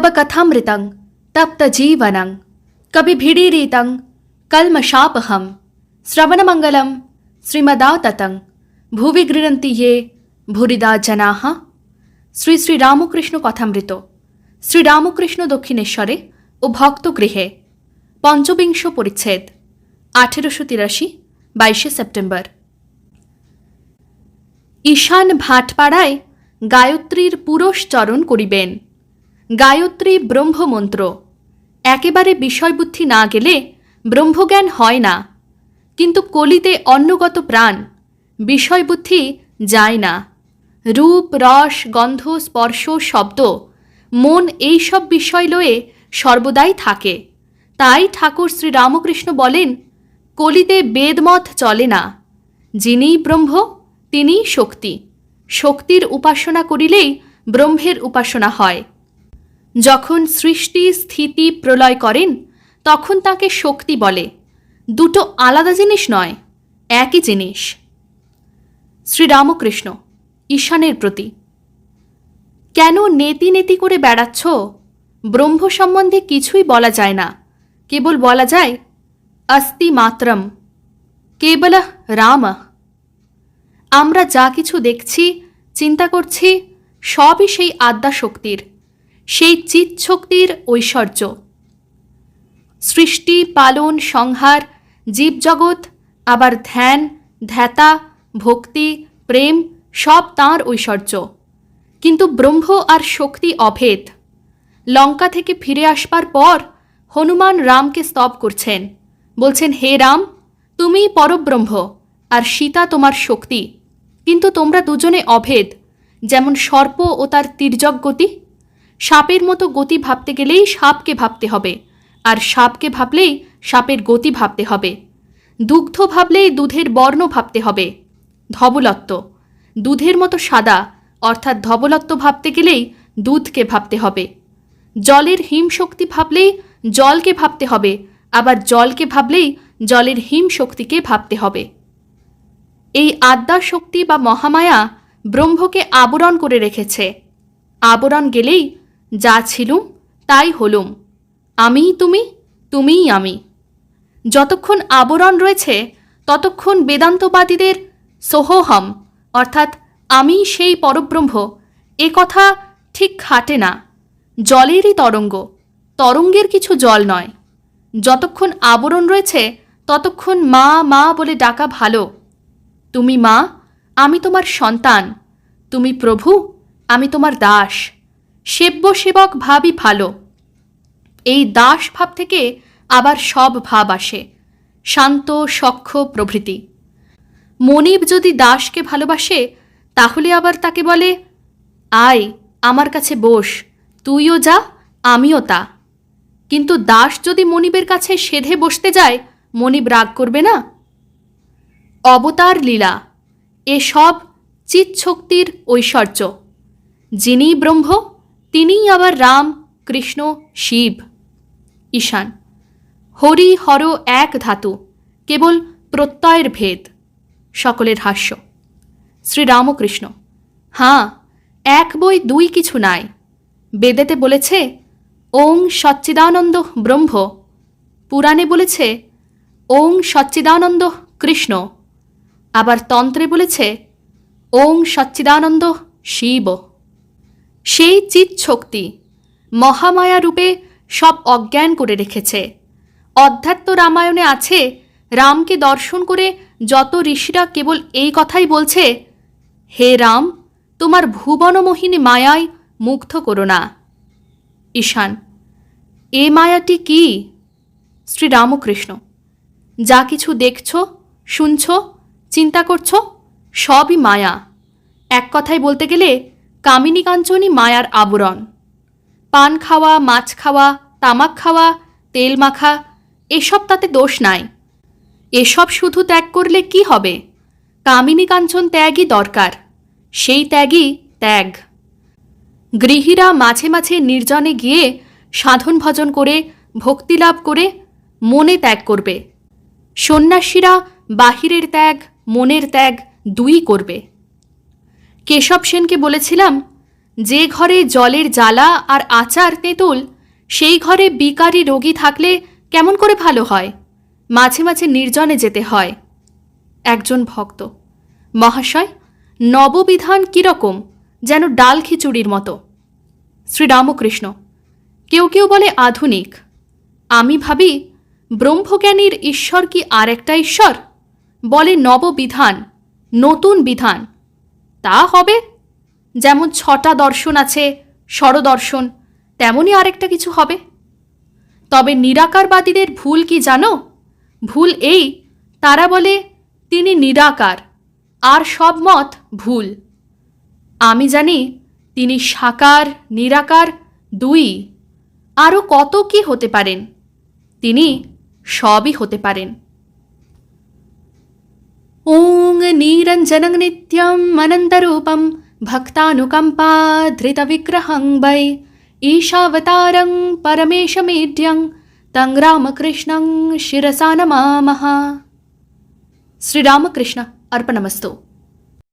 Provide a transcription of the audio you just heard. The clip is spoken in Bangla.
तब कथामृतं तप्तजीवनं कविभिडीरितं कल्मषापहं श्रवणमङ्गलं শ্রীমদাততং ভুবি গৃহন্তি ইয়ে ভুরিদা জনাহ শ্রী শ্রী রামকৃষ্ণ কথামৃত শ্রী রামকৃষ্ণ দক্ষিণেশ্বরে ও ভক্তগৃহে পঞ্চবিংশ পরিচ্ছেদ আঠেরোশো তিরাশি বাইশে সেপ্টেম্বর ঈশান ভাটপাড়ায় গায়ত্রীর পুরশ্চরণ করিবেন গায়ত্রী ব্রহ্মমন্ত্র। একেবারে বিষয়বুদ্ধি না গেলে ব্রহ্মজ্ঞান হয় না। কিন্তু কলিতে অন্নগত প্রাণ, বিষয়বুদ্ধি যায় না। রূপ, রস, গন্ধ, স্পর্শ, শব্দ, মন এই সব বিষয় লয়ে সর্বদাই থাকে। তাই ঠাকুর শ্রী রামকৃষ্ণ বলেন, কলিতে বেদমত চলে না। যিনিই ব্রহ্ম, তিনিই শক্তি। শক্তির উপাসনা করিলেই ব্রহ্মের উপাসনা হয়। যখন সৃষ্টি স্থিতি প্রলয় করেন, তখন তাকে শক্তি বলে। দুটো আলাদা জিনিস নয়, একই জিনিস। শ্রীরামকৃষ্ণ, ঈশানের প্রতি। কেন নেতি নেতি করে বেড়াচ্ছ? ব্রহ্ম সম্বন্ধে কিছুই বলা যায় না। কেবল বলা যায়, অস্তি মাত্রম, কেবল রাম। আমরা যা কিছু দেখছি, চিন্তা করছি, সবই সেই আদ্যা শক্তির সেই চিৎ শক্তির ঐশ্বর্য। সৃষ্টি, পালন, সংহার, জীবজগৎ, আবার ধ্যান, ধ্যাতা, ভক্তি, প্রেম, সব তাঁর ঐশ্বর্য। কিন্তু ব্রহ্ম আর শক্তি অভেদ। লঙ্কা থেকে ফিরে আসবার পর হনুমান রামকে স্তব করছেন। বলছেন, হে রাম, তুমিই পরব্রহ্ম আর সীতা তোমার শক্তি। কিন্তু তোমরা দুজনে অভেদ, যেমন সর্প ও তার তির্যক গতি। সাপের মতো গতি ভাবতে গেলেই সাপকে ভাবতে হবে। আর সাপকে ভাবলেই সাপের গতি ভাবতে হবে। দুগ্ধ ভাবলেই দুধের বর্ণ ভাবতে হবে। ধবলত্ব। দুধের মতো সাদা, অর্থাৎ ধবলত্ব ভাবতে গেলেই দুধকে ভাবতে হবে। জলের হিম শক্তি ভাবলেই জলকে ভাবতে হবে, আবার জলকে ভাবলেই জলের হিম শক্তিকে ভাবতে হবে। এই আদ্যা শক্তি বা মহামায়া ব্রহ্মকে আবরণ করে রেখেছে। আবরণ গেলেই যা ছিলুম, তাই হলুম। আমিই তুমি, তুমিই আমি। যতক্ষণ আবরণ রয়েছে, ততক্ষণ বেদান্তবাদীদের সোহহম, অর্থাৎ আমি সেই পরব্রহ্ম, এ কথা ঠিক খাটে না। জলেরই তরঙ্গ, তরঙ্গের কিছু জল নয়। যতক্ষণ আবরণ রয়েছে, ততক্ষণ মা মা বলে ডাকা ভালো। তুমি মা, আমি তোমার সন্তান। তুমি প্রভু, আমি তোমার দাস। সেব্য সেবক ভাবই ভালো। এই দাস ভাব থেকে আবার সব ভাব আসে, শান্ত সখ্য প্রভৃতি। মনিব যদি দাসকে ভালোবাসে, তাহলে আবার তাকে বলে, আয়, আমার কাছে বস, তুইও যা, আমিও তা। কিন্তু দাস যদি মনিবের কাছে সেধে বসতে যায়, মনিব রাগ করবে না? অবতার লীলা, এসব চিৎশক্তির ঐশ্বর্য যিনি ব্রহ্ম তিনিই আবার রাম, কৃষ্ণ, শিব। ঈশান, হরি হর এক ধাতু, কেবল প্রত্যয়ের ভেদ, সকলের হাস্য। শ্রীরামকৃষ্ণ, হাঁ, এক বই দুই কিছু নাই। বেদেতে বলেছে, ওং সচ্চিদানন্দ ব্রহ্ম। পুরাণে বলেছে, ওং সচ্চিদানন্দ কৃষ্ণ। আবার তন্ত্রে বলেছে, ওং সচ্চিদানন্দ শিব। সেই চিৎ শক্তি মহামায়া রূপে সব অজ্ঞান করে রেখেছে। অধ্যাত্ম রামায়ণে আছে, রামকে দর্শন করে যত ঋষিরা কেবল এই কথাই বলছে, হে রাম, তোমার ভুবনমোহিনী মায়ায় মুগ্ধ করো না। ঈশান, এ মায়াটি কি? শ্রীরামকৃষ্ণ, যা কিছু দেখছ, শুনছ, চিন্তা করছ, সবই মায়া। এক কথায় বলতে গেলে কামিনী কাঞ্চনই মায়ার আবরণ। পান খাওয়া, মাছ খাওয়া, তামাক খাওয়া, তেল মাখা, এসব তাতে দোষ নাই। এসব শুধু ত্যাগ করলে কি হবে? কামিনী কাঞ্চন ত্যাগই দরকার, সেই ত্যাগই ত্যাগ। গৃহীরা মাঝে মাঝে নির্জনে গিয়ে সাধন ভজন করে ভক্তিলাভ করে, মনে ত্যাগ করবে। সন্ন্যাসীরা বাহিরের ত্যাগ, মনের ত্যাগ দুই করবে। কেশব সেনকে বলেছিলাম, যে ঘরে জলের জ্বালা আর আচার তেঁতুল, সেই ঘরে বিকারী রোগী থাকলে কেমন করে ভালো হয়? মাঝে মাঝে নির্জনে যেতে হয়। একজন ভক্ত, মহাশয়, নববিধান কীরকম যেন ডাল খিচুড়ির মতো? শ্রীরামকৃষ্ণ কেউ কেউ বলে আধুনিক। আমি ভাবি, ব্রহ্মজ্ঞানীর ঈশ্বর কি আর একটা ঈশ্বর? বলে নববিধান, নতুন বিধান। তা হবে? যেমন ছটা দর্শন আছে, স্বরদর্শন, তেমনই আরেকটা কিছু হবে। তবে নিরাকারবাদীদের ভুল কি জানো? ভুল এই, তারা বলে তিনি নিরাকার, আর সব মত ভুল। আমি জানি তিনি সাকার, নিরাকার, দুই আরও কত কি হতে পারেন? তিনি সবই হতে পারেন। ॐ नीरञ्जनं नित्यम् अनन्तरूपं भक्तानुकम्पाधृतविग्रहं वै ईशावतारं परमेशमेढ्यं तं रामकृष्णं शिरसा नमामः श्रीरामकृष्ण अर्पणमस्तु